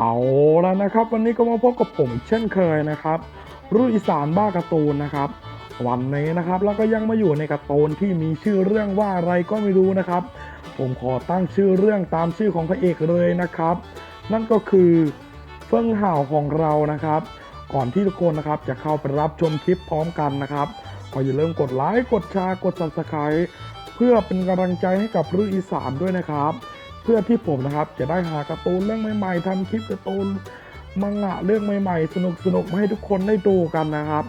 เอาแล้วนะครับ วันนี้ก็มาพบกับผมเช่นเคยนะครับรุ่ยอีสานบ้าการ์ตูนนะครับ วันนี้นะครับเราก็ยังมาอยู่ในการ์ตูนที่มีชื่อเรื่องว่าอะไรก็ไม่รู้นะครับ ผมขอตั้งชื่อเรื่องตามชื่อของพระเอกเลยนะครับ นั่นก็คือเฟิ่งห่าวของเรานะครับ ก่อนที่ทุกคนนะครับจะเข้าไปรับชมคลิปพร้อมกันนะครับก็อย่าลืมกดไลค์กดแชร์กด subscribe เพื่อเป็นกำลังใจให้กับรุ่ยอีสานด้วยนะครับ เพื่อที่ผมนะครับ จะได้หาการ์ตูนเรื่องใหม่ๆทำคลิปการ์ตูนมังงะเรื่องใหม่ๆ สนุกๆมาให้ทุกคนได้ดูกันนะครับ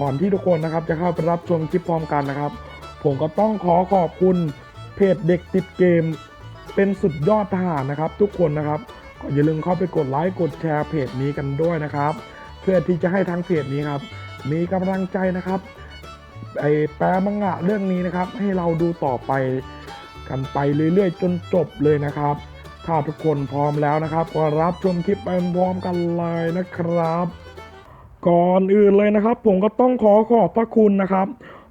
ก่อนที่ทุกคนนะครับจะเข้าไปรับชมคลิปพร้อมกันนะครับ ผมก็ต้องขอขอบคุณเพจเด็กติดเกม เป็นสุดยอดทหารนะครับ ทุกคนนะครับก็อย่าลืมเข้าไปกดไลค์กดแชร์เพจนี้กันด้วยนะครับ เพื่อที่จะให้ทางเพจนี้ครับ มีกำลังใจนะครับไอแปลมังงะเรื่องนี้นะครับ ให้เราดูต่อไป กันไปเรื่อยๆ จนจบเลยนะครับ ถ้าทุกคนพร้อมแล้วนะครับ ก็รับชมคลิปไปพร้อมกันเลยนะครับ ก่อนอื่นเลยนะครับ ผมก็ต้องขอขอบพระคุณนะครับ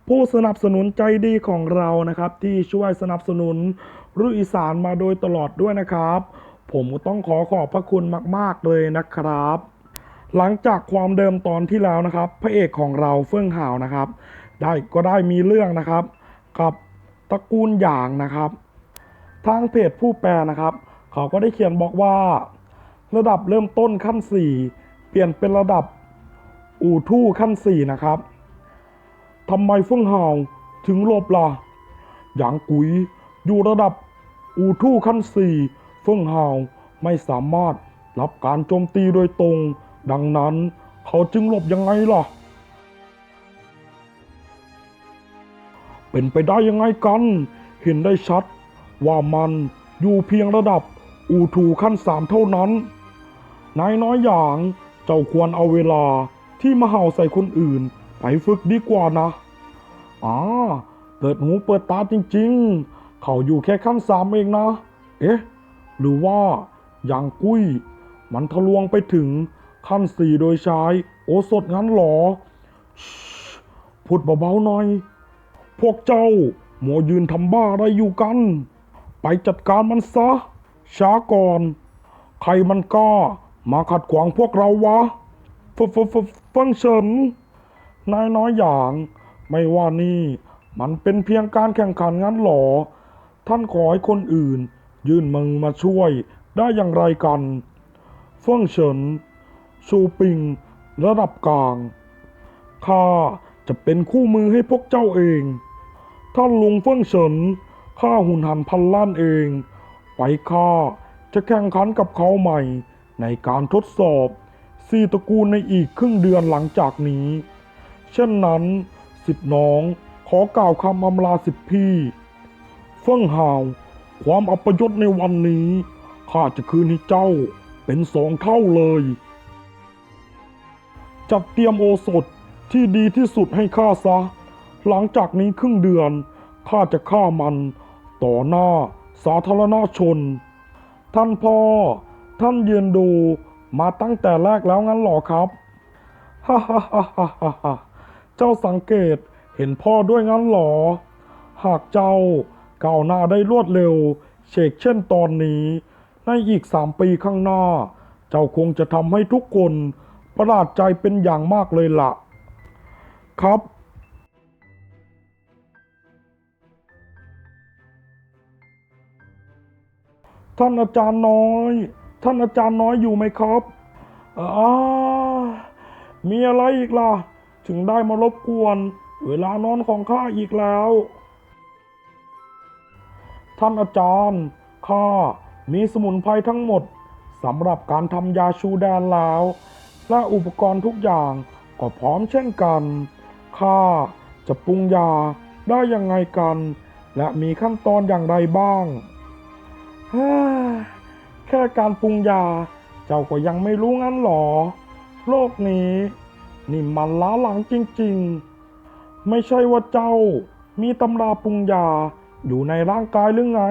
ผู้สนับสนุนใจดีของเรานะครับ ที่ช่วยสนับสนุนรุ่ยอีสานมาโดยตลอดด้วยนะครับ ผมก็ต้องขอขอบพระคุณมาก ๆเลยนะครับ หลังจากความเดิมตอนที่แล้วนะครับ พระเอกของเราเฟื่องหาวนะครับ ได้ก็ได้มีเรื่องนะครับ กับ ตระกูลหยางนะครับ ทางเพจผู้แปลนะครับ เขาก็ได้เขียนบอกว่า ระดับเริ่มต้นขั้น 4 เปลี่ยนเป็นระดับอู่ทู่ขั้น 4 นะครับทำไมเฟื่องหาวถึงหลบล่ะหยางกุยอยู่ระดับอู่ทู่ขั้น 4 เฟื่องหาวไม่สามารถรับการโจมตีโดยตรง ดังนั้นเขาจึงหลบยังไงล่ะ เป็นไปได้ยังไงกัน เห็นได้ชัด ว่ามันอยู่เพียงระดับอูทูขั้นสามเท่านั้น นายน้อยอย่างเจ้าควรเอาเวลาที่มาเห่าใส่คนอื่น ไปฝึกดีกว่านะอ่าเปิดหูเปิดตาจริงๆ เขาอยู่แค่ขั้นสามเองนะ เอ๊ะ หรือว่าอย่างกุ้ย มันทะลวงไปถึงขั้นสี่โดยใช้โอสถงั้นหรอพูดเบาๆหน่อย พวกเจ้าหมัวยืนทำบ้าอะไรอยู่กัน ไปจัดการมันซะ ช้าก่อน ใครมันกล้ามาขัดขวางพวกเราวะฟฟฟฟังเฉินนายน้อยอย่าง ไม่ว่านี่ มันเป็นเพียงการแข่งขันงั้นหรอ ท่านขอให้คนอื่น ยื่นมือมาช่วยได้อย่างไรกันเฟิ่งเฉินชูปิง ระดับกลางข้าจะเป็นคู่มือให้พวกเจ้าเอง ท่านลุงเฟิ่งเฉินข้าหุนหันพันล้านเองไว้ข้าจะแข่งขันกับเขาใหม่ ในการทดสอบสี่ตระกูลในอีกครึ่งเดือนหลังจากนี้ เช่นนั้นสิทธิน้องขอกล่าวคำอำลาสิทธิพี่ เฟิ่งหาว ความอัปยศในวันนี้ข้าจะคืนให้เจ้าเป็นสองเท่าเลย จัดเตรียมโอสถที่ดีที่สุดให้ข้าซะ หลังจากนี้ครึ่งเดือนข้าจะฆ่ามันต่อหน้าสาธารณชน ท่านพ่อ ท่านยืนดูมาตั้งแต่แรกแล้วงั้นหรอครับฮ่าฮ่าฮ่าฮ่าฮ่าเจ้าสังเกตเห็นพ่อด้วยงั้นหรอ หากเจ้าก้าวหน้าได้รวดเร็วเชกเช่นตอนนี้ ในอีกสามปีข้างหน้า เจ้าคงจะทำให้ทุกคนประหลาดใจเป็นอย่างมากเลยล่ะ ครับ ท่านอาจารย์น้อย ท่านอาจารย์น้อยอยู่ไหมครับอ่ามีอะไรอีกล่ะ ถึงได้มารบกวน เวลานอนของข้าอีกแล้ว ท่านอาจารย์ข้ามีสมุนไพรทั้งหมดสำหรับการทำยาชูแดนแล้ว และอุปกรณ์ทุกอย่างก็พร้อมเช่นกันข้าจะปรุงยาได้ยังไงกัน และมีขั้นตอนอย่างไรบ้าง แค่การปรุงยา เจ้าก็ยังไม่รู้งั้นหรอ โลกนี้ นี่มันล้าหลังจริงๆ ไม่ใช่ว่าเจ้า มีตำราปรุงยาอยู่ในร่างกายหรือไง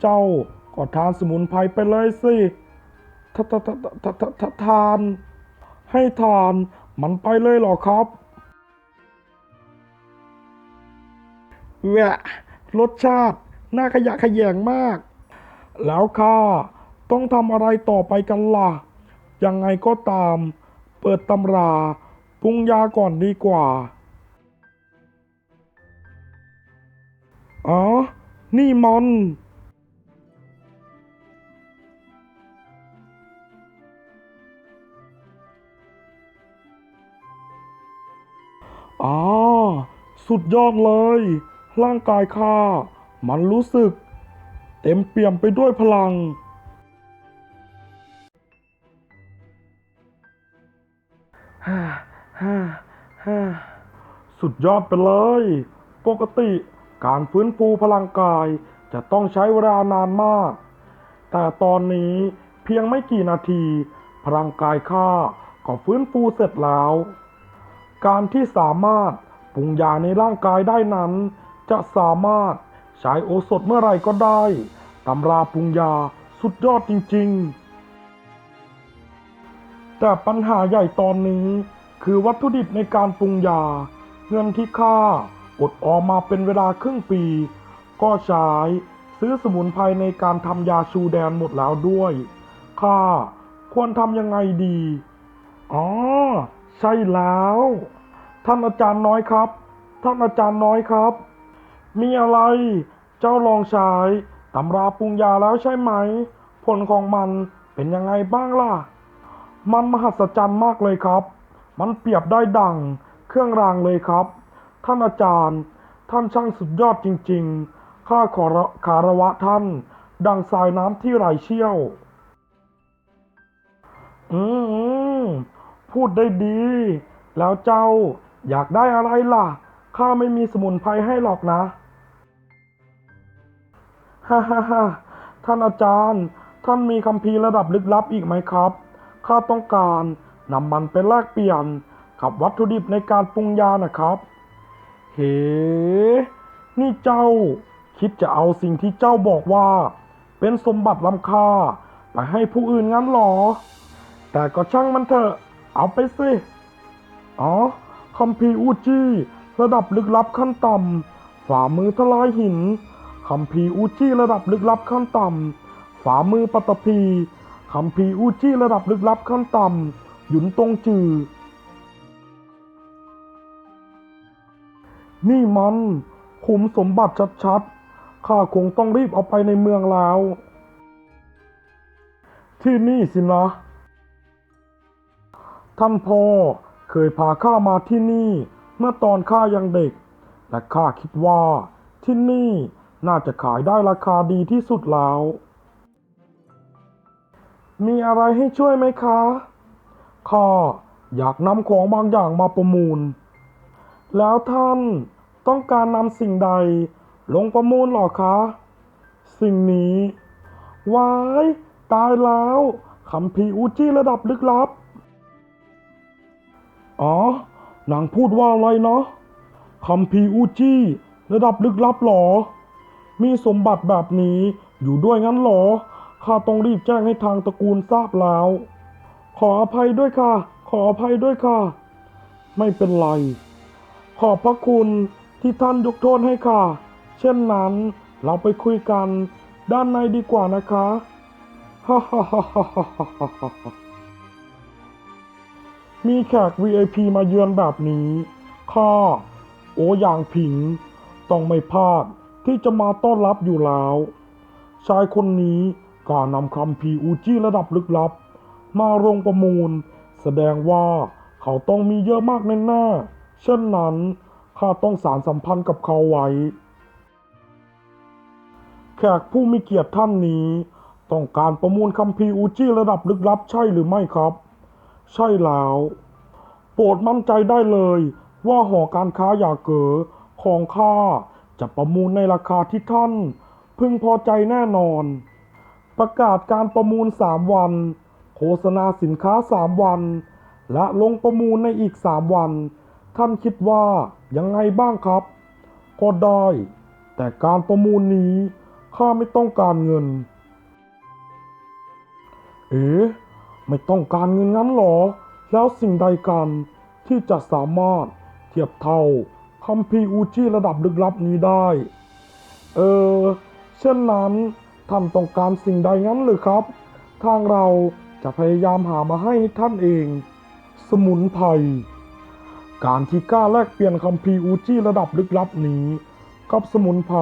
เจ้าก็ทานสมุนไพรไปเลยสิทททททททาน ให้ทานมันไปเลยหรอครับแหวะรสชาติน่าขยะขยงมาก แล้วข้าต้องทำอะไรต่อไปกันล่ะ ยังไงก็ตาม เปิดตำราปรุงยาก่อนดีกว่า อ๋อ นี่มันอ๋อสุดยอดเลย ร่างกายข้ามันรู้สึก เต็มเปี่ยมไปด้วยพลัง ฮ่าฮ่าฮ่าสุดยอดไปเลย ปกติการฟื้นฟูพลังกายจะต้องใช้เวลานานมาก แต่ตอนนี้เพียงไม่กี่นาที พลังกายข้าก็ฟื้นฟูเสร็จแล้ว การที่สามารถปรุงยาในร่างกายได้นั้น จะสามารถ ใช้โอสถเมื่อไหรก็ได้ ตำราปรุงยาสุดยอดจริงๆ แต่ปัญหาใหญ่ตอนนี้คือวัตถุดิบในการปรุงยา เงินที่ข้าอดออมมาเป็นเวลาครึ่งปี ก็ใช้ซื้อสมุนไพรในการทำยาชูแดนหมดแล้วด้วยข้าควรทำยังไงดี อ๋อ ใช่แล้ว ท่านอาจารย์น้อยครับ ท่านอาจารย์น้อยครับ มีอะไร เจ้าลองใช้ตำราปรุงยาแล้วใช่ไหม ผลของมันเป็นยังไงบ้างล่ะ มันมหัศจรรย์มากเลยครับ มันเปรียบได้ดังเครื่องรางเลยครับ ท่านอาจารย์ ท่านช่างสุดยอดจริง ๆ ข้าขอระคารวะท่าน ดังสายน้ำที่ไหลเชี่ยว อืมพูดได้ดี แล้วเจ้าอยากได้อะไรล่ะ ข้าไม่มีสมุนไพรให้หรอกนะ ฮ่าฮ่าฮ่าท่านอาจารย์ ท่านมีคัมภีร์ระดับลึกลับอีกไหมครับ ข้าต้องการนำมันไปแลกเปลี่ยนกับวัตถุดิบในการปรุงยานะครับ เฮ้ นี่เจ้า คิดจะเอาสิ่งที่เจ้าบอกว่า เป็นสมบัติล้ำค่า ไปให้ผู้อื่นงั้นหรอ แต่ก็ช่างมันเถอะ เอาไปสิ อ๋อคัมภีร์อูจี้ระดับลึกลับขั้นต่ำฝ่ามือทลายหิน คัมภีอูจีระดับลึกลับขั้นต่ำฝ่ามือปัตตภีคัมภีอูจีระดับลึกลับขั้นต่ำหยุนตงจือ นี่มันขุมสมบัติชัดๆ ข้าคงต้องรีบเอาไปในเมืองแล้ว ที่นี่สินะ ท่านพ่อเคยพาข้ามาที่นี่ เมื่อตอนข้ายังเด็ก และข้าคิดว่าที่นี่ น่าจะขายได้ราคาดีที่สุดแล้ว มีอะไรให้ช่วยไหมคะข้าอยากนำของบางอย่างมาประมูล แล้วท่านต้องการนำสิ่งใดลงประมูลหรอคะ สิ่งนี้วายตายแล้วคำพีอูจี้ระดับลึกลับ อ๋อ นางพูดว่าอะไรเนาะคำพีอูจี้ระดับลึกลับหรอ มีสมบัติแบบนี้อยู่ด้วยงั้นหรอ ข้าต้องรีบแจ้งให้ทางตระกูลทราบแล้ว ขออภัยด้วยค่ะ ขออภัยด้วยค่ะ ไม่เป็นไร ขอบพระคุณที่ท่านยกโทษให้ค่ะ เช่นนั้นเราไปคุยกันด้านในดีกว่านะคะฮ่าฮ่าฮ่าฮ่าฮ่าฮ่ามีแขก VIP มาเยือนแบบนี้ ข้า โออย่างผิง ต้องไม่พลาด ที่จะมาต้อนรับอยู่แล้ว ชายคนนี้ก็นำคำพีอูจีระดับลึกลับ มาลงประมูล แสดงว่าเขาต้องมีเยอะมากแน่ๆเช่นนั้นข้าต้องสารสัมพันธ์กับเขาไว้ แขกผู้มีเกียรติท่านนี้ ต้องการประมูลคัมภีอูจีระดับลึกลับใช่หรือไม่ครับ ใช่แล้ว โปรดมั่นใจได้เลยว่าหอการค้าอยาเก๋อของข้า จะประมูลในราคาที่ท่านพึงพอใจแน่นอน ประกาศการประมูล 3 วัน โฆษณาสินค้า 3 วัน และลงประมูลในอีก 3 วัน ท่านคิดว่ายังไงบ้างครับ ก็ได้ แต่การประมูลนี้ข้าไม่ต้องการเงิน เอ๋ไม่ต้องการเงินงั้นหรอ แล้วสิ่งใดกันที่จะสามารถเทียบเท่า คัมภีร์อูจีระดับลึกลับนี้ได้ เออ เช่นนั้นท่านต้องการสิ่งใดงั้นหรือครับ ทางเราจะพยายามหามาให้ท่านเอง สมุนไพร การที่กล้าแลกเปลี่ยนคัมภีร์อูจีระดับลึกลับนี้ กับสมุนไพร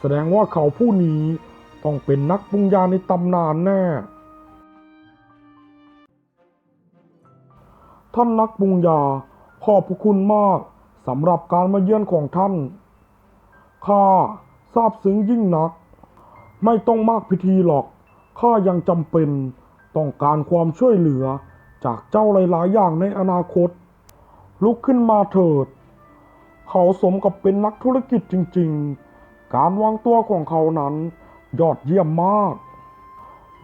แสดงว่าเขาผู้นี้ต้องเป็นนักปรุงยาในตำนานแน่ ท่านนักปรุงยาขอบพระคุณมาก สำหรับการมาเยือนของท่านข้าซาบซึ้งยิ่งนัก ไม่ต้องมากพิธีหรอกข้ายังจำเป็นต้องการความช่วยเหลือจากเจ้าหลายๆอย่างในอนาคต ลุกขึ้นมาเถิด เขาสมกับเป็นนักธุรกิจจริง ๆ การวางตัวของเขานั้นยอดเยี่ยมมาก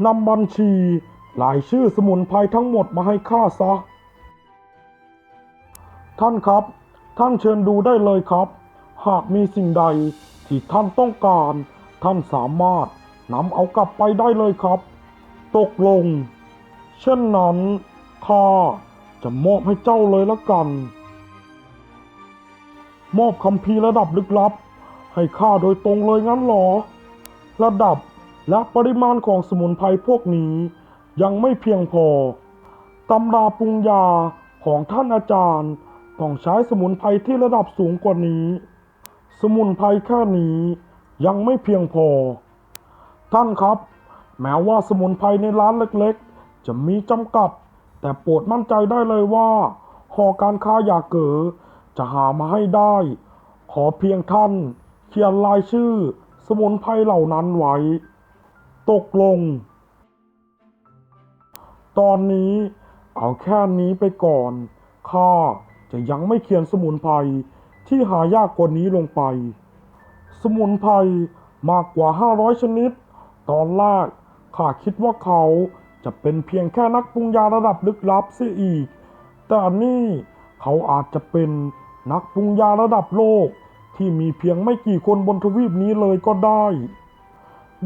นำบัญชีรายชื่อสมุนไพรทั้งหมดมาให้ข้าซะ ท่านครับ ท่านเชิญดูได้เลยครับ หากมีสิ่งใดที่ท่านต้องการ ท่านสามารถนำเอากลับไปได้เลยครับ ตกลง เช่นนั้นข้าจะมอบให้เจ้าเลยละกัน มอบคำพีระดับลึกลับ ให้ข้าโดยตรงเลยงั้นหรอ ระดับและปริมาณของสมุนไพรพวกนี้ยังไม่เพียงพอ ตำราปรุงยาของท่านอาจารย์ ต้องใช้สมุนไพรที่ระดับสูงกว่านี้ สมุนไพรแค่นี้ยังไม่เพียงพอ ท่านครับ แม้ว่าสมุนไพรในร้านเล็กๆ จะมีจำกัด แต่โปรดมั่นใจได้เลยว่าหอการค้าอยากเก๋อจะหามาให้ได้ ขอเพียงท่านเขียนรายชื่อสมุนไพรเหล่านั้นไว้ ตกลง ตอนนี้เอาแค่นี้ไปก่อน ข้า จะยังไม่เขียนสมุนไพรที่หายากกว่านี้ลงไป สมุนไพรมากกว่า 500 ชนิด ตอนแรกข้าคิดว่าเขาจะเป็นเพียงแค่นักปรุงยาระดับลึกลับเสียอีก แต่นนี่เขาอาจจะเป็นนักปรุงยาระดับโลกที่มีเพียงไม่กี่คนบนทวีปนี้เลยก็ได้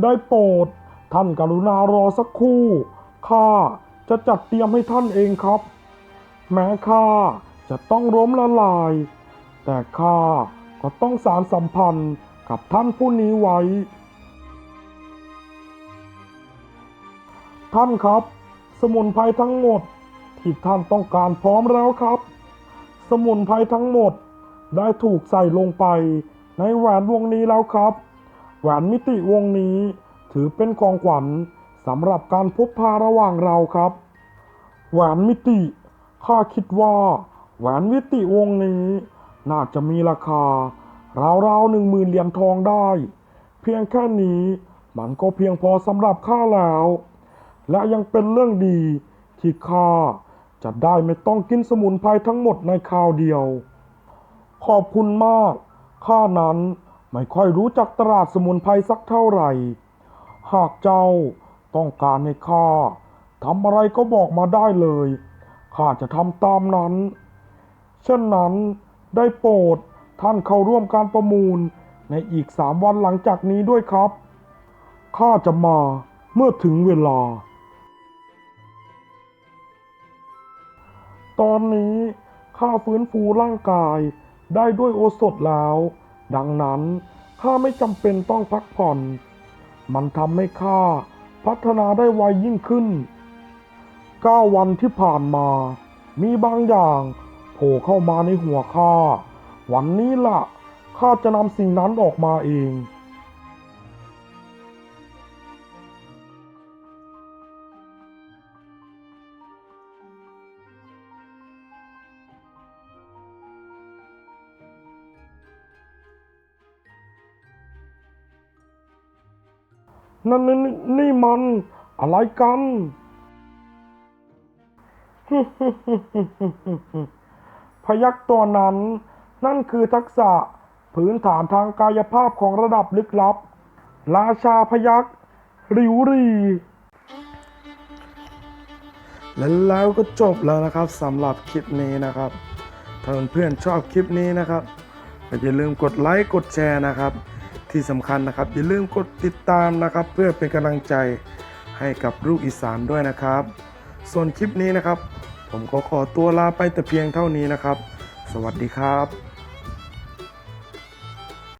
ได้โปรดท่านกรุณารอสักครู่ ข้าจะจัดเตรียมให้ท่านเองครับ แม้ข้า จะต้องล้มละลาย แต่ข้าก็ต้องสารสัมพันธ์กับท่านผู้นี้ไว้ ท่านครับ สมุนไพรทั้งหมด ที่ท่านต้องการพร้อมแล้วครับ สมุนไพรทั้งหมดได้ถูกใส่ลงไปในแหวนวงนี้แล้วครับ แหวนมิติวงนี้ถือเป็นของขวัญสำหรับการพบพาระหว่างเราครับ แหวนมิติข้าคิดว่า แหวนมิติวงนี้ น่าจะมีราคาราวๆหนึ่งหมื่นเหรียญทองได้ เพียงแค่นี้มันก็เพียงพอสำหรับข้าแล้ว และยังเป็นเรื่องดีที่ข้าจะได้ไม่ต้องกินสมุนไพรทั้งหมดในคราวเดียว ขอบคุณมาก ข้านั้นไม่ค่อยรู้จักตลาดสมุนไพรสักเท่าไหร่ หากเจ้าต้องการให้ข้าทำอะไรก็บอกมาได้เลย ข้าจะทำตามนั้น เช่นนั้นได้โปรดท่านเข้าร่วมการประมูลในอีกสามวันหลังจากนี้ด้วยครับ ข้าจะมาเมื่อถึงเวลา ตอนนี้ข้าฟื้นฟูร่างกายได้ด้วยโอสถแล้ว ดังนั้นข้าไม่จำเป็นต้องพักผ่อน มันทำให้ข้าพัฒนาได้ไวยิ่งขึ้นเก้าวันที่ผ่านมา มีบางอย่าง โผล่เข้ามาในหัวข้า วันนี้ล่ะข้าจะนำสิ่งนั้นออกมาเอง นั่นนนนี่มันอะไรกัน พยักตัวนั้น นั่นคือทักษะพื้นฐานทางกายภาพของระดับลึกลับ ราชาพยักริวรีและแล้วก็จบแล้วนะครับสำหรับคลิปนี้นะครับ ถ้าเพื่อนๆชอบคลิปนี้นะครับอย่าลืมกดไลค์กดแชร์นะครับ ที่สำคัญนะครับ อย่าลืมกดติดตามนะครับ เพื่อเป็นกำลังใจให้กับลูกอีสานด้วยนะครับ ส่วนคลิปนี้นะครับ ผมก็ขอตัวลาไปแต่เพียงเท่านี้นะครับ สวัสดีครับ